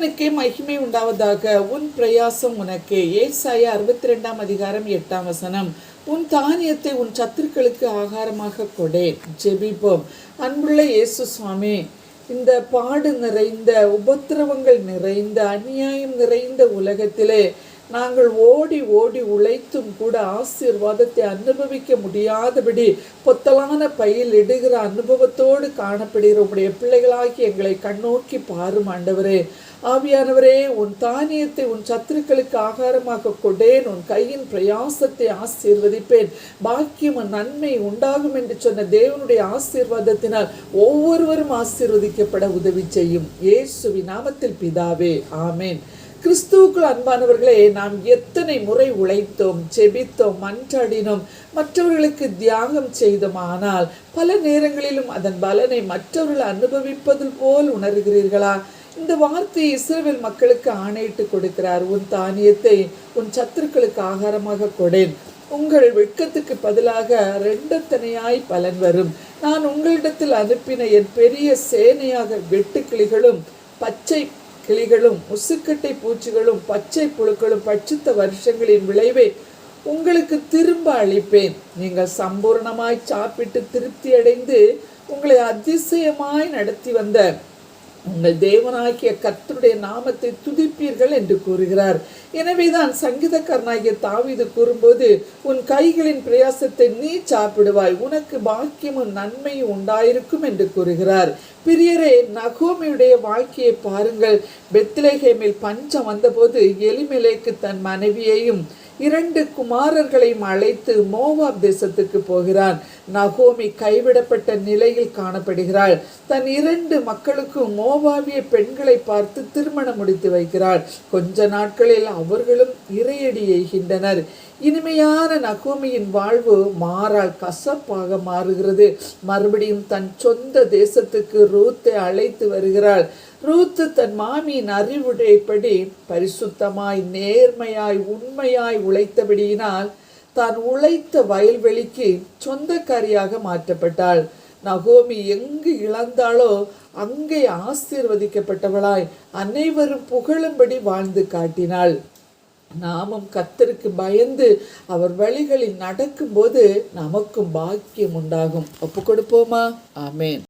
தேவனுக்கே மகிமை உண்டாவதாக உன் பிரயாசம் உனக்கு. ஏசாயா அறுபத்தி ரெண்டாம் அதிகாரம் எட்டாம் வசனம். உன் தானியத்தை உன் சத்துருக்களுக்கு ஆகாரமாக கொடே. ஜெபிப்போம். அன்புள்ள இயேசு சுவாமி இந்த பாடு நிறைந்த உபத்திரவங்கள் நிறைந்த அநியாயம் நிறைந்த உலகத்திலே நாங்கள் ஓடி ஓடி உழைத்தும் கூட ஆசீர்வாதத்தை அனுபவிக்க முடியாதபடி பொத்தலான பையில் இடுகிற அனுபவத்தோடு காணப்படுகிற உடைய பிள்ளைகளாகி எங்களை கண்ணோக்கி பாரும் ஆண்டவரே. ஆவியானவரே உன் தானியத்தை உன் சத்துருக்களுக்கு ஆகாரமாக கொடேன் உன் கையின் பிரயாசத்தை ஆசீர்வதிப்பேன். பாக்கியம் நன்மை உண்டாகும் என்று சொன்ன தேவனுடைய ஆசீர்வாதத்தினால் ஒவ்வொருவரும் ஆசீர்வதிக்கப்பட உதவி செய்யும். இயேசுவி நாமத்தில் பிதாவே ஆமேன். கிறிஸ்துவுக்குள் அன்பானவர்களே நாம் எத்தனை முறை உழைத்தோம் செபித்தோம் மன்றாடினோம் மற்றவர்களுக்கு தியாகம் செய்தோம் ஆனால் பல நேரங்களிலும் அதன் பலனை மற்றவர்கள் அனுபவிப்பது போல் உணர்கிறீர்களா? இந்த வார்த்தை இஸ்ரேல் மக்களுக்கு ஆணையிட்டு கொடுக்கிறார். உன் தானியத்தை உன் சத்துருக்களுக்கு ஆகாரமாக கொடேன். உங்கள் வெட்கத்துக்கு பதிலாக ரெண்டத்தனையாய் பலன் வரும். நான் உங்களிடத்தில் அனுப்பின என் பெரிய சேனையாக வெட்டுக்கிளிகளும் பச்சை கிளிகளும் முசுக்கட்டை பூச்சிகளும் பச்சை புழுக்களும் பட்சித்த வருஷங்களின் விளைவை உங்களுக்கு திரும்ப அளிப்பேன். நீங்கள் சம்பூர்ணமாய் சாப்பிட்டு திருப்தி அடைந்து உங்களை அதிசயமாய் நடத்தி வந்த உங்கள் தேவனாகிய கர்த்தருடைய நாமத்தை துதிப்பீர்கள் என்று கூறுகிறார். எனவேதான் சங்கீதக்காரனாகிய தாவிது கூறும்போது உன் கைகளின் பிரயாசத்தை நீ சாப்பிடுவாய் உனக்கு பாக்கியமும் நன்மையும் உண்டாயிருக்கும் என்று கூறுகிறார். பிரியரே நகோமியுடைய வாழ்க்கையை பாருங்கள். பெத்லேஹேமில் பஞ்சம் வந்தபோது எலிமெலேக்கு தன் மனைவியையும் இரண்டு குமாரர்களையும் அழைத்து மோவாப் தேசத்துக்கு போகிறான். நகோமி கைவிடப்பட்ட நிலையில் காணப்படுகிறாள். தன் இரண்டு மக்களுக்கும் மோவாவிய பெண்களை பார்த்து திருமணம் முடித்து வைக்கிறாள். கொஞ்ச நாட்களில் அவர்களும் இறையடி எய்கின்றனர். இனிமையான நகோமியின் வாழ்வு மாறால் கசப்பாக மாறுகிறது. மறுபடியும் தன் சொந்த தேசத்துக்கு ரூத்தை அழைத்து வருகிறாள். ரூத்து தன் மாமியின் அறிவுடைப்படி பரிசுத்தமாய் நேர்மையாய் உண்மையாய் உழைத்தபடியினால் தான் உழைத்த வயல்வெளிக்கு சொந்தக்காரியாக மாற்றப்பட்டாள். நகோமி எங்கு இழந்தாளோ அங்கே ஆசீர்வதிக்கப்பட்டவளாய் அனைவரும் புகழும்படி வாழ்ந்து காட்டினாள். நாமும் கத்தருக்கு பயந்து அவர் வழிகளில் நடக்கும்போது நமக்கும் பாக்கியம் உண்டாகும். ஒப்பு கொடுப்போமா ஆமேன்.